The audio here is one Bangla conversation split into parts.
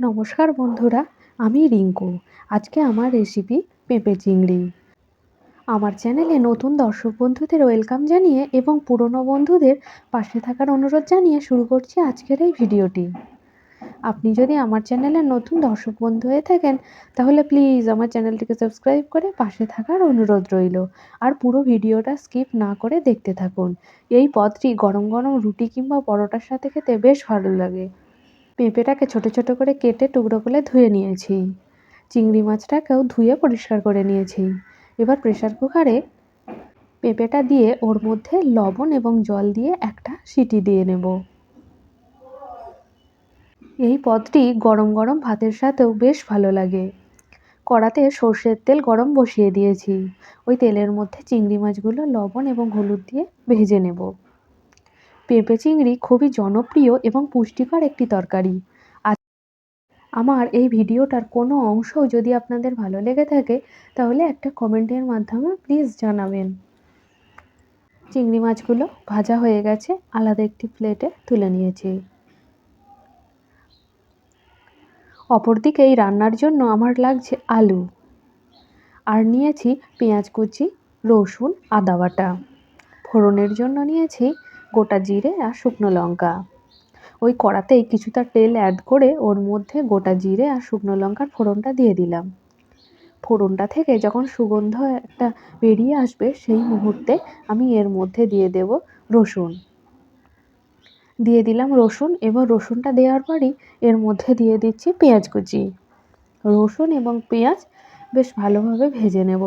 নমস্কার বন্ধুরা, আমি রিঙ্কু। আজকে আমার রেসিপি পেঁপে চিংড়ি। আমার চ্যানেলে নতুন দর্শক বন্ধুদের ওয়েলকাম জানিয়ে এবং পুরনো বন্ধুদের পাশে থাকার অনুরোধ জানিয়ে শুরু করছি আজকের এই ভিডিওটি আপনি যদি আমার চ্যানেলের নতুন দর্শক বন্ধু হয়ে থাকেন, তাহলে প্লিজ আমার চ্যানেলটিকে সাবস্ক্রাইব করে পাশে থাকার অনুরোধ রইল। আর পুরো ভিডিওটা স্কিপ না করে দেখতে থাকুন। এই পদটি গরম গরম রুটি কিংবা পরোটার সাথে খেতে বেশ ভালো লাগে। পেঁপেটাকে ছোট ছোট করে কেটে টুকরো করে ধুয়ে নিয়েছি। চিংড়ি মাছটাকেও ধুয়ে পরিষ্কার করে নিয়েছি। এবার প্রেশার কুকারে পেঁপেটা দিয়ে ওর মধ্যে লবণ এবং জল দিয়ে একটা সিটি দিয়ে নেব। এই পদটি গরম গরম ভাতের সাথেও বেশ ভালো লাগে। কড়াতে সর্ষের তেল গরম বসিয়ে দিয়েছি। ওই তেলের মধ্যে চিংড়ি মাছগুলো লবণ এবং হলুদ দিয়ে ভেজে নেব। পেঁপে চিংড়ি খুবই জনপ্রিয় এবং পুষ্টিকর একটি তরকারি। আমার এই ভিডিওটার কোনো অংশ যদি আপনাদের ভালো লেগে থাকে, তাহলে একটা কমেন্টের মাধ্যমে প্লিজ জানাবেন। চিংড়ি মাছগুলো ভাজা হয়ে গেছে, আলাদা একটি প্লেটে তুলে নিয়েছি। অপরদিকে এই রান্নার জন্য আমার লাগছে আলু। আর নিয়েছি পেঁয়াজ কুচি, রসুন, আদা বাটা। ফোড়নের জন্য নিয়েছি গোটা জিরে আর শুকনো লঙ্কা। ওই কড়াতেই কিছুটা তেল অ্যাড করে ওর মধ্যে গোটা জিরে আর শুকনো লঙ্কার ফোড়নটা দিয়ে দিলাম। ফোড়নটা থেকে যখন সুগন্ধ একটা বেরিয়ে আসবে সেই মুহূর্তে আমি এর মধ্যে দিয়ে দেব রসুন। দিয়ে দিলাম রসুন এবং রসুনটা দেওয়ার পরই এর মধ্যে দিয়ে দিচ্ছি পেঁয়াজ কুচি। রসুন এবং পেঁয়াজ বেশ ভালোভাবে ভেজে নেব,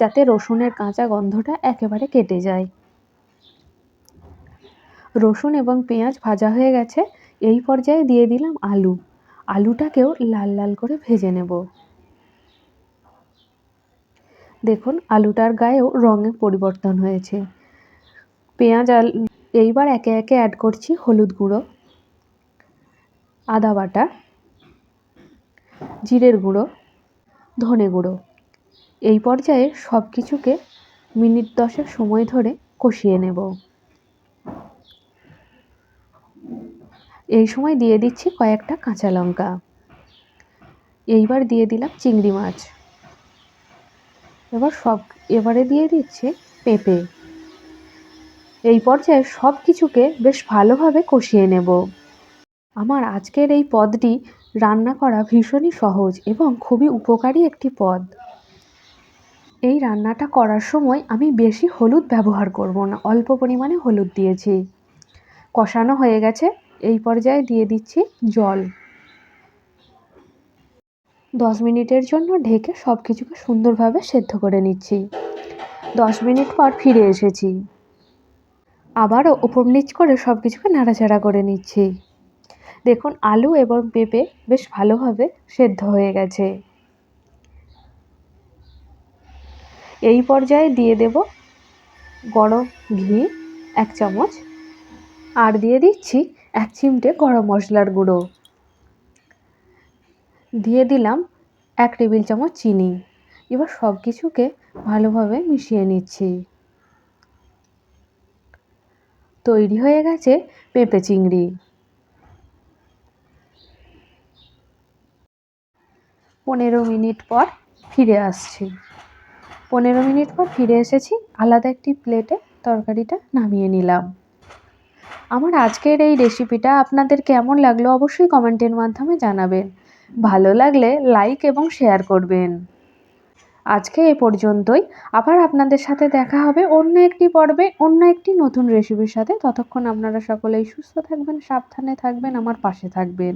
যাতে রসুনের কাঁচা গন্ধটা একেবারে কেটে যায়। রসুন এবং পেঁয়াজ ভাজা হয়ে গেছে, এই পর্যায়ে দিয়ে দিলাম আলু। আলুটাকেও লাল লাল করে ভেজে নেব। দেখুন, আলুটার গায়েও রঙের পরিবর্তন হয়েছে। পেঁয়াজ আল এইবার একে একে অ্যাড করছি হলুদ গুঁড়ো, আদা বাটা, জিরের গুঁড়ো, ধনে গুঁড়ো। এই পর্যায়ে সব কিছুকে মিনিট দশেক সময় ধরে কষিয়ে নেব। এই সময় দিয়ে দিচ্ছি কয়েকটা কাঁচা লঙ্কা। এইবার দিয়ে দিলাম চিংড়ি মাছ। এবার সব, এবারে দিয়ে দিচ্ছি পেঁপে। এই পর্যায়ে সব কিছুকে বেশ ভালোভাবে কষিয়ে নেব। আমার আজকের এই পদটি রান্না করা ভীষণই সহজ এবং খুবই উপকারী একটি পদ। এই রান্নাটা করার সময় আমি বেশি হলুদ ব্যবহার করব না, অল্প পরিমাণে হলুদ দিয়েছি। কষানো হয়ে গেছে। এই পর্যায়ে দিয়ে দিচ্ছি জল। দশ মিনিটের জন্য ঢেকে সব কিছুকে সুন্দরভাবে সেদ্ধ করে নিচ্ছি। দশ মিনিট পর ফিরে এসেছি। আবারও ওপর নিচ করে সব কিছুকে নাড়াচাড়া করে নিচ্ছি। দেখুন, আলু এবং পেঁপে বেশ ভালোভাবে সেদ্ধ হয়ে গেছে। এই পর্যায়ে দিয়ে দেব গরম ঘি এক চামচ। আর দিয়ে দিচ্ছি এক চিমটে গরম মশলার গুঁড়ো। দিয়ে দিলাম এক টেবিল চামচ চিনি। এবার সব কিছুকে ভালোভাবে মিশিয়ে নিচ্ছি। তৈরি হয়ে গেছে পেঁপে চিংড়ি। পনেরো মিনিট পর ফিরে আসছি। পনেরো মিনিট পর ফিরে এসেছি, আলাদা একটি প্লেটে তরকারিটা নামিয়ে নিলাম। আমার আজকের এই রেসিপিটা আপনাদের কেমন লাগল অবশ্যই কমেন্টের মাধ্যমে জানাবেন। ভালো লাগলে লাইক এবং শেয়ার করবেন। আজকে এ পর্যন্তই। আবার আপনাদের সাথে দেখা হবে অন্য একটি পর্বে, অন্য একটি নতুন রেসিপির সাথে। ততক্ষণ আপনারা সকলেই সুস্থ থাকবেন, সাবধানে থাকবেন, আমার পাশে থাকবেন।